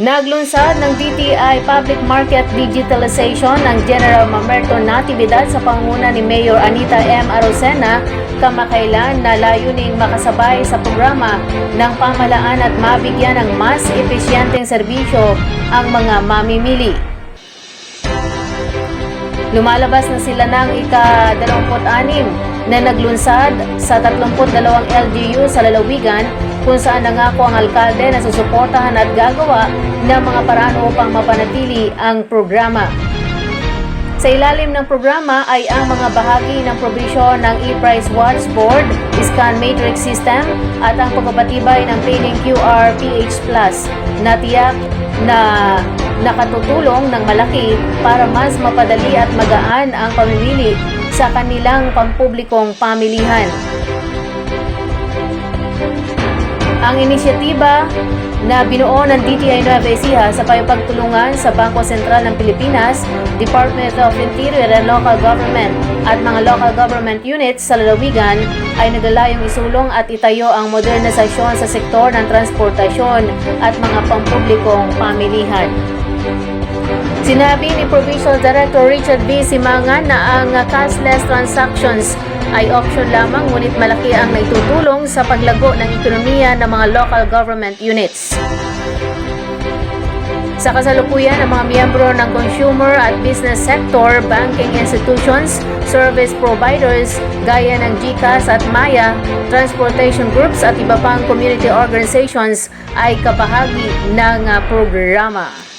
Naglunsad ng DTI Public Market Digitalization ng General Mamerto Natividad sa panguna ni Mayor Anita M. Arocena kamakailan na layuning makasabay sa programa ng pamalaan at mabigyan ng mas epesyenteng serbisyo ang mga mamimili. Lumalabas na sila ng ika-26 na naglunsad sa 32 LGU sa lalawigan kung saan nangako ang alkalde na susuportahan at gagawa ng mga paraan upang mapanatili ang programa. Sa ilalim ng programa ay ang mga bahagi ng probisyon ng e-price watch board, scan matrix system at ang pagpapatibay ng paying QR PH Plus na tiyak na nakatutulong ng malaki para mas mapadali at magaan ang pamimili sa kanilang pampublikong pamilihan. Ang inisyatiba na binuo ng DTI Nueva Ecija sa pagtulungan sa Bangko Sentral ng Pilipinas, Department of Interior and Local Government at mga local government units sa lalawigan ay naglalayong isulong at itayo ang modernisasyon sa sektor ng transportasyon at mga pampublikong pamilihan. Sinabi ni Provincial Director Richard B. Simangan na ang cashless transactions ay option lamang ngunit malaki ang naitutulong sa paglago ng ekonomiya ng mga local government units. Sa kasalukuyan, ang mga miyembro ng consumer at business sector, banking institutions, service providers gaya ng GCash at Maya, transportation groups at iba pang community organizations ay kabahagi ng ah, programa.